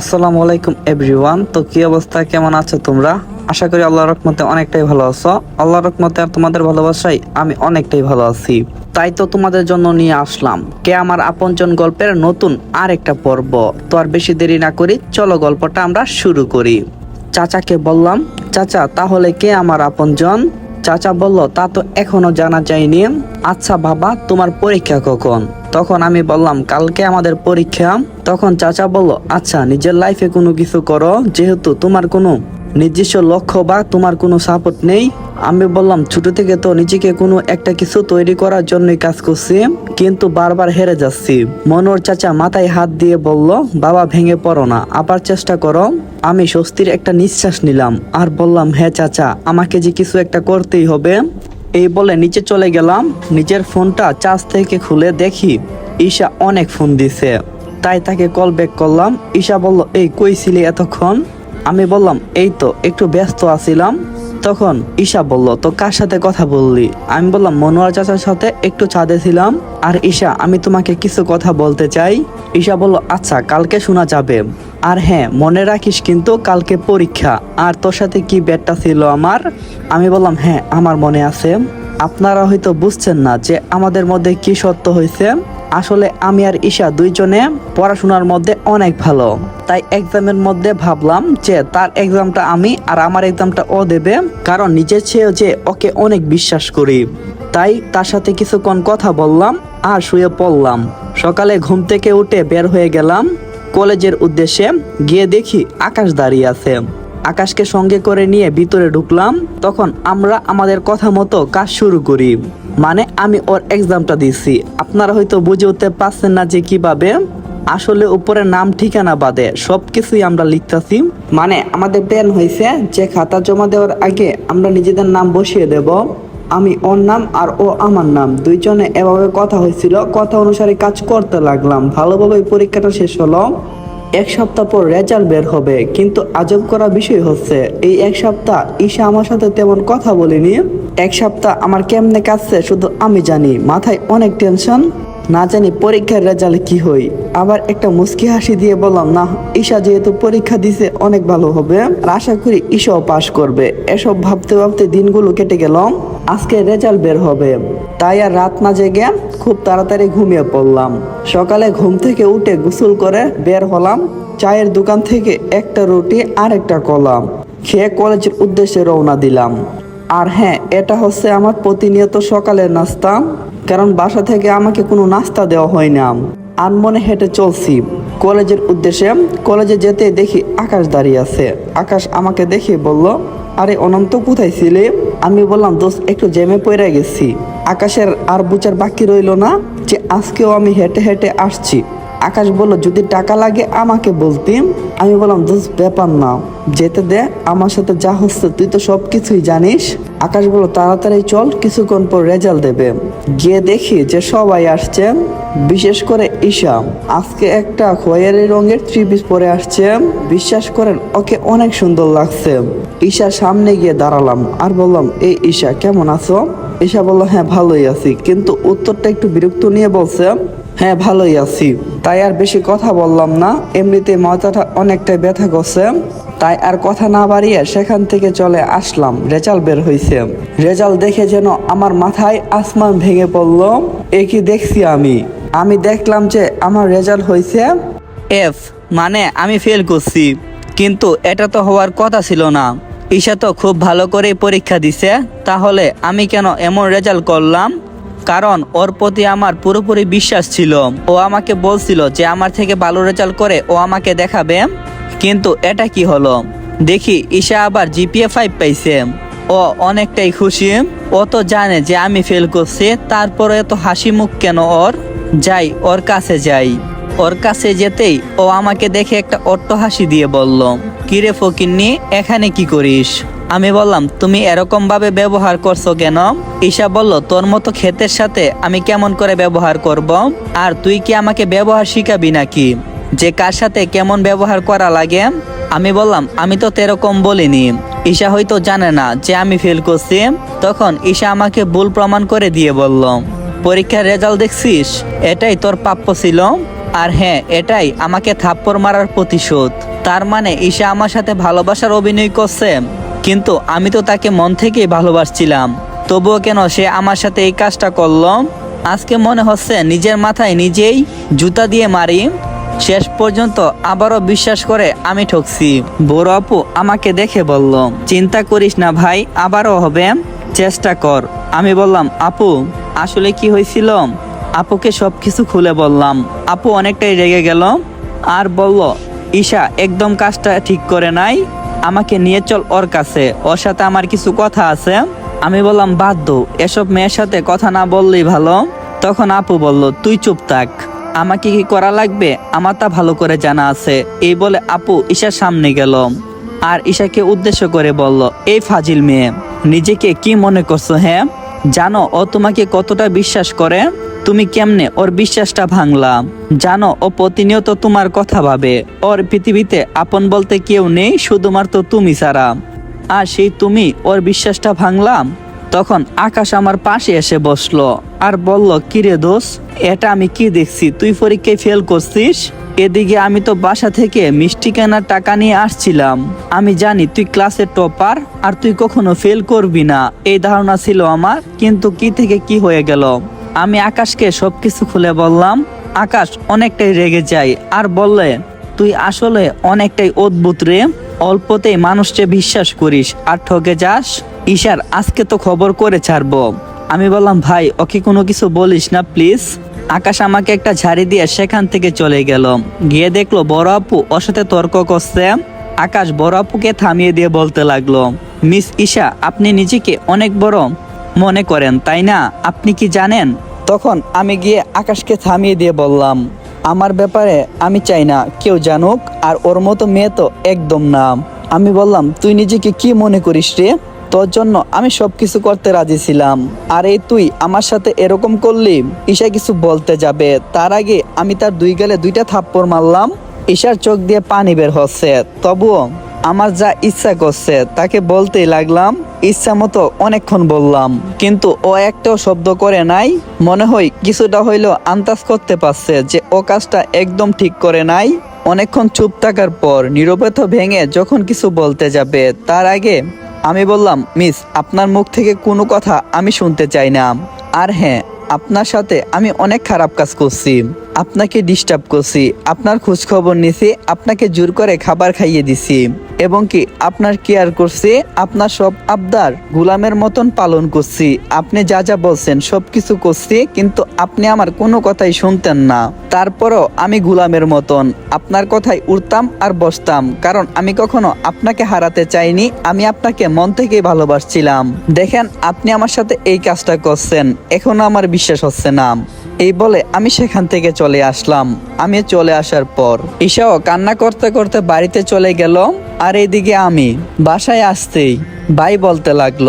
আসসালামু আলাইকুম এভরিওয়ান তো কি অবস্থা? কেমন আছো তোমরা? আশা করি আল্লাহর রহমতে অনেকটাই ভালো আছো। আল্লাহর রহমতে আর তোমাদের ভালোবাসায় আমি অনেকটাই ভালো আছি। তাই তো তোমাদের জন্য নিয়ে আসলাম কে আমার আপনজন গল্পের নতুন আর একটা পর্ব। তো আর বেশি দেরি না করি, চলো গল্পটা আমরা শুরু করি। চাচাকে বললাম, চাচা, তাহলে কে আমার আপনজন? চাচা বলল, তা তো এখনও জানা যায়নি। আচ্ছা বাবা, তোমার পরীক্ষা কখন? তখন আমি বললাম, কালকে আমাদের পরীক্ষা। তখন চাচা বলল আচ্ছা নিজের লাইফে কোনো কিছু করো, যেহেতু তোমার কোনো নিজস্ব লক্ষ্য বা তোমার কোনো সাপোর্ট নেই। আমি বললাম, ছোট থেকে তো নিজেকে কোনো একটা কিছু তৈরি করার জন্যই কাজ করছি, কিন্তু বারবার হেরে যাচ্ছি। মনোর চাচা মাথায় হাত দিয়ে বলল, বাবা, ভেঙে পড়ো না, আবার চেষ্টা করো। আমি স্বস্তির একটা নিঃশ্বাস নিলাম, আর বললাম হ্যাঁ চাচা, আমাকে যে কিছু একটা করতেই হবে এই বলে নিচে চলে গেলাম। নিজের ফোনটা চার্জ থেকে খুলে দেখি ঈশা অনেক ফোন দিছে। তাই তাকে কল ব্যাক করলাম। ঈশা বলল, এই, কই ছিলি এতক্ষণ? আমি বললাম, এই তো, একটু ব্যস্ত আছিলাম। তখন ঈশা বলল, তো কার সাথে কথা বললি? আমি বললাম, মনোয়ার চাচার সাথে একটু ছাদে ছিলাম। আর ঈশা, আমি তোমাকে কিছু কথা বলতে চাই। ঈশা বলল আচ্ছা কালকে শোনা যাবে। আর হ্যাঁ মনে রাখিস কিন্তু কালকে পরীক্ষা। আর তোর সাথে কি ব্যাটটা ছিল আমার? আমি বললাম হ্যাঁ আমার মনে আছে। আপনারা হয়তো বুঝছেন না যে আমাদের মধ্যে কি সত্য হয়েছে। আসলে আমি আর ঈশা দুইজনে পড়াশোনার মধ্যে অনেক ভালো। তাই এক্সামের মধ্যে ভাবলাম যে তার এক্সামটা আমি আর আমার এক্সামটা ও দেবে, কারণ নিজের চেয়েও যে ওকে অনেক বিশ্বাস করি। তাই তার সাথে কিছুক্ষণ কথা বললাম আর শুয়ে পড়লাম। সকালে ঘুম থেকে উঠে বের হয়ে গেলাম। কলেজের উদ্দেশ্যে গিয়ে দেখি আকাশ দাঁড়িয়ে আছে। আকাশকে সঙ্গে করে নিয়ে ভিতরে ঢুকলাম, তখন আমরা আমাদের কথা মতো কাজ শুরু করি। মানে আমি ওর এক্সামটা দিচ্ছি আপনারা হয়তো বুঝে উঠতে পারছেন না যে কীভাবে। আসলে উপরে নাম, ঠিকানা বাদে সবকিছুই আমরা লিখতেছি। মানে আমাদের প্ল্যান হয়েছে যে খাতা জমা দেওয়ার আগে আমরা নিজেদের নাম বসিয়ে দেব। আমি ওর নাম আর ও আমার নাম। দুইজনে এভাবে কথা হয়েছিল। কথা অনুসারে কাজ করতে লাগলাম। ভালোভাবে পরীক্ষাটা শেষ হলো। এক সপ্তাহ পর রেজাল্ট বের হবে। কিন্তু আজব করা বিষয় হচ্ছে, এই এক সপ্তাহ ঈশা আমার সাথে তেমন কথা বলিনি। এক সপ্তাহ আমার কেমনে কাটছে শুধু আমি জানি। মাথায় অনেক টেনশন না জানি পরীক্ষার রেজাল্ট কি হই আবার একটা মুস্কি হাসি দিয়ে বললাম, না, ঈশা যেহেতু পরীক্ষা দিছে, অনেক ভালো হবে। আর আশা করি ঈশাও পাশ করবে। এসব ভাবতে ভাবতে দিনগুলো কেটে গেল। আজকে রেজাল্ট বের হবে। তাই আর রাত না জেগে খুব তাড়াতাড়ি ঘুমিয়ে পড়লাম। সকালে ঘুম থেকে উঠে গোসল করে বের হলাম। চায়ের দোকান থেকে একটা রুটি আর একটা কলা খেয়ে কলেজের উদ্দেশ্যে রওনা দিলাম। আর হ্যাঁ এটা হচ্ছে আমার প্রতিনিয়ত সকালের নাস্তা। কারণ বাসা থেকে আমাকে কোনো নাস্তা দেওয়া হয় না আনমনে হেঁটে চলছি। কলেজের উদ্দেশ্যে কলেজে যেতে দেখি আকাশ দাঁড়িয়ে আছে। আকাশ আমাকে দেখে বলল, আরে অনন্ত, কোথায় ছিলে? আমি বললাম, দোস্ত, একটু জেমে পড়ে গেছি। আকাশের আর বুচার বাকি রইল না যে আজকেও আমি হেঁটে হেঁটে আসছি। আকাশ বলল, যদি টাকা লাগে আমাকে বলতি। আমি বললাম দোস্ত ব্যাপার না, যেতে দে, আমার সাথে যা হচ্ছে তুই তো সব কিছুই জানিস। আকাশ বলল, তাড়াতাড়ি চল, কিছুক্ষণ পর রেজাল্ট দেবে। গিয়ে দেখি যে সবাই আসছে, বিশেষ করে ঈশা। আজকে একটা খয়েরি রঙের থ্রি পিস পরে আসছে। বিশ্বাস করেন, ওকে অনেক সুন্দর লাগছে। ঈশার সামনে গিয়ে দাঁড়ালাম আর বললাম, এই ঈশা, কেমন আছো? ঈশা বলল হ্যাঁ ভালোই আছি। কিন্তু উত্তরটা একটু বিরক্ত নিয়ে বলছে হ্যাঁ ভালোই আছি। তাই আর বেশি কথা বললাম না। এমনিতে মাথাটা অনেকটাই ব্যথা করছে। তাই আর কথা না বাড়িয়ে সেখান থেকে চলে আসলাম। রেজাল্ট বের হয়েছে রেজাল্ট দেখে যেন আমার মাথায় আসমান ভেঙে পড়ল। এ কি দেখছি আমি? আমি দেখলাম যে আমার রেজাল্ট হয়েছে এফ মানে আমি ফেল করছি। কিন্তু এটা তো হওয়ার কথা ছিল না। ঈশা তো খুব ভালো করে পরীক্ষা দিছে। তাহলে আমি কেন এমন রেজাল্ট করলাম? কারণ ওর প্রতি আমার পুরোপুরি বিশ্বাস ছিল। ও আমাকে বলছিল যে আমার থেকে ভালো রেজাল্ট করে ও আমাকে দেখাবে। কিন্তু এটা কি হলো? দেখি, ঈশা আবার জিপিএ ফাইভ পাইছে। ও অনেকটাই খুশি। ও তো জানে যে আমি ফেল করছি, তারপরে এত হাসি মুখ কেন ওর? যাই, ওর কাছে যাই। ওর কাছে যেতেই ও আমাকে দেখে একটা অট্ট হাসি দিয়ে বলল, কিরে ফকিন্নি, এখানে কি করিস? আমি বললাম, তুমি এরকম ভাবে ব্যবহার করছ কেন? ঈশা বলল, তোর মতো ক্ষেতের সাথে আমি কেমন করে ব্যবহার করব? আর তুই কি আমাকে ব্যবহার শিখাবি নাকি? যে কার সাথে কেমন ব্যবহার করা লাগে? আমি বললাম, আমি তো তেরকম বলিনি। ঈশা হয়তো জানে না যে আমি ফেল করছি। তখন ঈশা আমাকে ভুল প্রমাণ করে দিয়ে বলল, পরীক্ষার রেজাল্ট দেখছিস? এটাই তোর প্রাপ্য ছিল। আর হ্যাঁ এটাই আমাকে থাপ্পড় মারার প্রতিশোধ। তার মানে ঈশা আমার সাথে ভালোবাসার অভিনয় করছে? কিন্তু আমি তো তাকে মন থেকেই ভালোবাসছিলাম। তবুও কেন সে আমার সাথে এই কাজটা করল? আজকে মনে হচ্ছে নিজের মাথায় নিজেই জুতা দিয়ে মারি। শেষ পর্যন্ত আবারও বিশ্বাস করে আমি ঠকছি। বড় আপু আমাকে দেখে বলল, চিন্তা করিস না ভাই, আবারও হবে। চেষ্টা কর। আমি বললাম, আপু, আসলে কি হয়েছিল? আপুকে সব কিছু খুলে বললাম, আপু অনেকটাই রেগে গেল। আর বলল, ঈশা, একদম কাজটা ঠিক করে নাই। আমাকে নিয়ে চল ওর কাছে। ওর সাথে আমার কিছু কথা আছে। আমি বললাম, বাধ্য, এসব মেয়ের সাথে কথা না বললেই ভালো। তখন আপু বলল, তুই চুপ থাক। আমাকে কি করা লাগবে? আমার তা ভালো করে জানা আছে। এই বলে আপু ঈশার সামনে গেল। আর ঈশাকে উদ্দেশ্য করে বলল, এই ফাজিল মেয়ে, নিজেকে কি মনে করছ হ্যাঁ? জানো, ও তোমাকে কতটা বিশ্বাস করে? তুমি কেমনে ওর বিশ্বাসটা ভাঙলা? জানো, ও প্রতিনিয়ত তোমার কথা ভাবে। ওর পৃথিবীতে আপন বলতে কেউ নেই, শুধুমাত্র তুমি ছাড়া। আর সেই তুমি ওর বিশ্বাসটা ভাঙলাম তখন আকাশ আমার পাশে এসে বসল। আর বলল, কিরে দোষ এটা আমি কি দেখছি? তুই পরীক্ষায় ফেল করছিস? এদিকে আমি তো বাসা থেকে মিষ্টি কেনার টাকা নিয়ে আসছিলাম। আমি জানি তুই ক্লাসের টপার, আর তুই কখনো ফেল করবি না। এই ধারণা ছিল আমার, কিন্তু কি থেকে কি হয়ে গেল? আমি আকাশকে সবকিছু খুলে বললাম, আকাশ অনেকটাই রেগে যায়। আর বললে, তুই আসলে অনেকটাই অদ্ভুত রে, অল্পতেই মানুষকে বিশ্বাস করিস, আর ঠকে যাস? ঈশার, আজকে তো খবর করে ছাড়বো। আমি বললাম, ভাই, ওকে কোনো কিছু বলিস না, প্লিজ। আকাশ আমাকে একটা ঝাড়ি দিয়ে সেখান থেকে চলে গেল। গিয়ে দেখল, বড় আপু ওর সাথে তর্ক করছে। আকাশ বড় আপুকে থামিয়ে দিয়ে বলতে লাগল, মিস ঈশা, আপনি নিজেকে অনেক বড় মনে করেন, তাই না? আপনি কি জানেন? তখন আমি গিয়ে আকাশকে থামিয়ে দিয়ে বললাম, আমার ব্যাপারে আমি চাই না, কেউ জানুক, আর ওর মতো মেয়ে তো একদম না। আমি বললাম, তুই নিজেকে কি মনে করিস রে? তোর জন্য আমি সবকিছু করতে রাজি ছিলাম। আর এই তুই আমার সাথে এরকম করলি? ঈশা কিছু বলতে যাবে। তার আগে আমি তার দুই গালে দুইটা থাপ্পড় মারলাম। ঈশার চোখ দিয়ে পানি বের হচ্ছে। তবুও আমার যা ইচ্ছা করছে, তাকে বলতেই লাগলাম ইচ্ছা মতো অনেকক্ষণ বললাম, কিন্তু ও একটাও শব্দ করে নাই। মনে হয় কিছুটা হইলেও আন্দাজ করতে পারছে যে ও কাজটা একদম ঠিক করে নাই। অনেকক্ষণ চুপ থাকার পর নিরবতা ভেঙে যখন কিছু বলতে যাবে, তার আগে আমি বললাম, মিস, আপনার মুখ থেকে কোনো কথা আমি শুনতে চাই না। আর হ্যাঁ আপনার সাথে আমি অনেক খারাপ কাজ করছি। আপনাকে ডিস্টার্ব করছি, আপনার খোঁজ খবর নিছি, আপনাকে জোর করে খাবার খাইয়ে দিছি, এবং কি আপনার কেয়ার করছি, আপনার সব আবদার গুলামের মতন পালন করছি, আপনি যা যা বলছেন সব কিছু করছি, কিন্তু আপনি আমার কোনো কথাই শুনতেন না। তারপরও আমি গুলামের মতন, আপনার কথাই উঠতাম আর বসতাম, কারণ আমি কখনো আপনাকে হারাতে চাইনি, আমি আপনাকে মন থেকেই ভালোবাসছিলাম। দেখেন, আপনি আমার সাথে এই কাজটা করছেন, এখনও আমার বিশ্বাস হচ্ছে না। এই বলে আমি সেখান থেকে চলে আসলাম। আমি চলে আসার পর ঈশাও কান্না করতে করতে বাড়িতে চলে গেল আর এইদিকে আমি বাসায় আসতেই ভাই বলতে লাগল,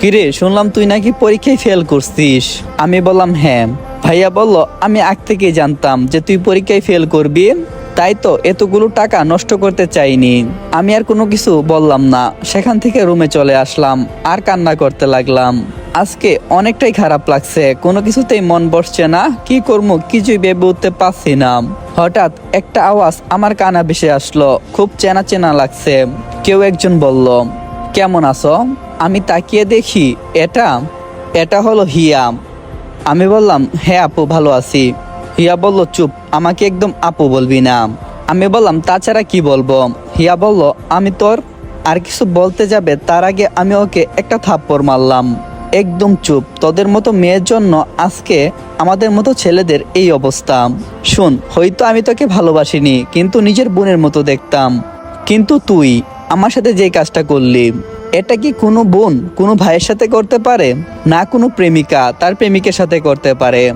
কিরে, শুনলাম তুই নাকি পরীক্ষায় ফেল করছিস। আমি বললাম হ্যাঁ। ভাইয়া বলল, আমি আগ থেকেই জানতাম যে তুই পরীক্ষায় ফেল করবি, তাই তো এতগুলো টাকা নষ্ট করতে চাইনি। আমি আর কোনো কিছু বললাম না। সেখান থেকে রুমে চলে আসলাম আর কান্না করতে লাগলাম। আজকে অনেকটাই খারাপ লাগছে। কোনো কিছুতেই মন বসছে না। কি করব? কিছুই ভেবে উঠতে পারছি না। হঠাৎ একটা আওয়াজ আমার কানা ভেসে আসলো। খুব চেনা চেনা লাগছে। কেউ একজন বলল, কেমন আছো? আমি তাকিয়ে দেখি এটা এটা হলো হিয়া। আমি বললাম হ্যাঁ আপু, ভালো আছি। হিয়া বলল, চুপ, আমাকে একদম আপু বলবি না। আমি বললাম, তাছাড়া কি বলব? হিয়া বলল, আমি তোর আর কিছু বলতে যাবে, তার আগে আমি ওকে একটা থাপ্পড় মারলাম। একদম চুপ। তোদের মতো মেয়ের জন্য আজকে আমাদের মতো ছেলেদের এই অবস্থা। শুন, হয়তো আমি তোকে ভালোবাসিনি, কিন্তু নিজের বোনের মতো দেখতাম। কিন্তু তুই আমার সাথে যে কাজটা করলি, এটা কি কোনো বোন কোনো ভাইয়ের সাথে করতে পারে? না কোনো প্রেমিকা তার প্রেমিকের সাথে করতে পারে।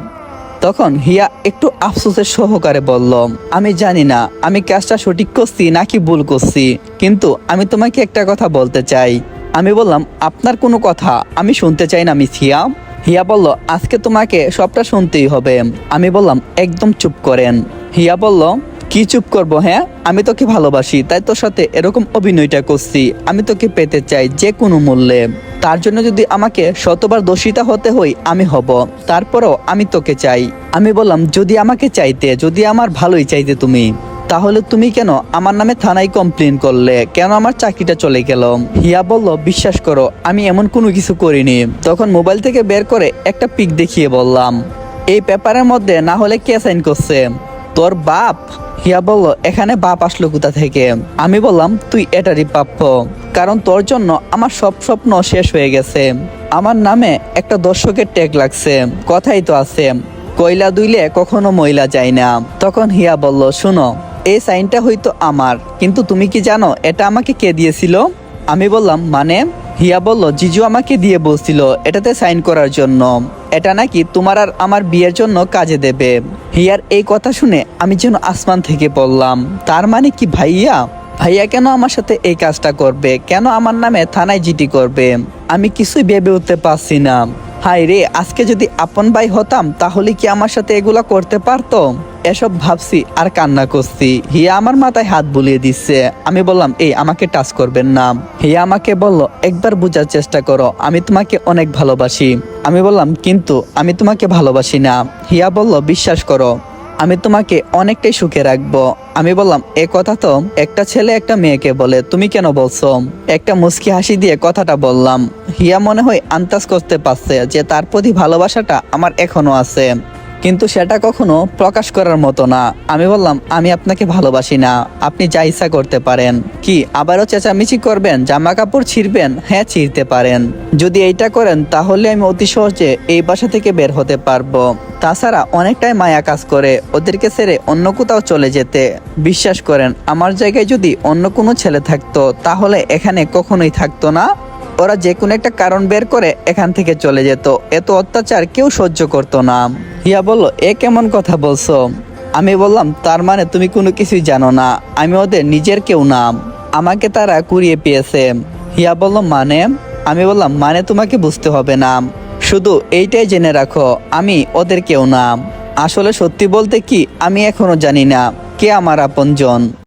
তখন হিয়া একটু আফসোসের সহকারে বলল, আমি জানি না, আমি কাজটা সঠিক করছি নাকি ভুল করছি, কিন্তু আমি তোমাকে একটা কথা বলতে চাই। আমি বললাম, আপনার কোনো কথা আমি শুনতে চাই না, মিস হিয়া। হিয়া বলল, আজকে তোমাকে সবটা শুনতেই হবে। আমি বললাম, একদম চুপ করেন। হিয়া বলল, কি চুপ করব হ্যাঁ? আমি তোকে ভালোবাসি, তাই তোর সাথে এরকম অভিনয়টা করছি। আমি তোকে পেতে চাই যে কোনো মূল্যে। তার জন্য যদি আমাকে শতবার দোষিতা হতে হই, আমি হব। তারপরও আমি তোকে চাই। আমি বললাম, যদি আমাকে চাইতে, যদি আমার ভালোই চাইতে তুমি। তাহলে তুমি কেন আমার নামে থানায় কমপ্লেন করলে? কেন আমার চাকরিটা চলে গেল? হিয়া বলল, বিশ্বাস করো, আমি এমন কোনো কিছু করিনি। তখন মোবাইল থেকে বের করে একটা পিক দেখিয়ে বললাম, এই পেপারের মধ্যে না হলে কে সাইন করছে? তোর বাপ? হিয়া বলল, এখানে বাপ আসলো কোথা থেকে? আমি বললাম, তুই এটারই প্রাপ্য, কারণ তোর জন্য আমার সব স্বপ্ন শেষ হয়ে গেছে। আমার নামে একটা দর্শকের ট্যাগ লাগছে, কথাই তো আছে, কয়লা দুইলে কখনো ময়লা যায় না। তখন হিয়া বলল, শুনো এই সাইনটা হয়তো আমার। কিন্তু তুমি কি জানো, এটা আমাকে কে দিয়েছিল? আমি বললাম মানে? হিয়া বলল, জিজু আমাকে দিয়ে বলছিল এটাতে সাইন করার জন্য। এটা নাকি তোমার আর আমার বিয়ের জন্য কাজে দেবে। হিয়ার এই কথা শুনে আমি যেন আসমান থেকে পড়লাম। তার মানে কি ভাইয়া? ভাইয়া কেন আমার সাথে এই কাজটা করবে? কেন আমার নামে থানায় জিটি করবে? আমি কিছুই ভেবে উঠতে পারছি না। হাই রে, আজকে যদি আপন ভাই হতাম, তাহলে কি আমার সাথে এগুলা করতে পারতো? এসব ভাবছি আর কান্না করছি। হিয়া আমার মাথায় হাত বুলিয়ে দিচ্ছে। আমি বললাম, এই, আমাকে টাচ করবেন না। হিয়া আমাকে বলল, একবার বোঝার চেষ্টা করো, আমি তোমাকে অনেক ভালোবাসি। আমি বললাম, কিন্তু আমি তোমাকে ভালোবাসি না। হিয়া বলল, বিশ্বাস করো। আমি তোমাকে অনেকটাই সুখে রাখব। আমি বললাম, এ কথা তো, একটা ছেলে একটা মেয়েকে বলে, তুমি কেন বলছো? একটা মুস্কি হাসি দিয়ে কথাটা বললাম। হিয়া মনে হয় আন্দাজ করতে পারছে যে তার প্রতি ভালোবাসাটা আমার এখনও আছে। কিন্তু সেটা কখনো প্রকাশ করার মতো না। আমি বললাম, আমি আপনাকে ভালোবাসি না। আপনি যা ইচ্ছা করতে পারেন। কি, আবারও চেঁচামেচি করবেন? জামা কাপড় ছিঁড়বেন? হ্যাঁ ছিঁড়তে পারেন। যদি এইটা করেন, তাহলে আমি অতি সহজে এই বাসা থেকে বের হতে পারব। তাছাড়া অনেকটাই মায়া কাজ করে। ওদেরকে ছেড়ে অন্য কোথাও চলে যেতে। বিশ্বাস করেন, আমার জায়গায় যদি অন্য কোনো ছেলে থাকতো, তাহলে এখানে কখনোই থাকতো না। ওরা যে কোনো একটা কারণ বের করে এখান থেকে চলে যেত। এত অত্যাচার কেউ সহ্য করতো না। হিয়া বলল, এ কেমন কথা বলছো? আমি বললাম, তার মানে তুমি কোনো কিছুই জানো না। আমি ওদের নিজের কেউ না। আমাকে তারা কুড়িয়ে পেয়েছে। হিয়া বলল মানে? আমি বললাম মানে তোমাকে বুঝতে হবে না। শুধু এইটাই জেনে রাখো, আমি ওদের কেউ না। আসলে সত্যি বলতে কি, আমি এখনও জানি না কে আমার আপনজন।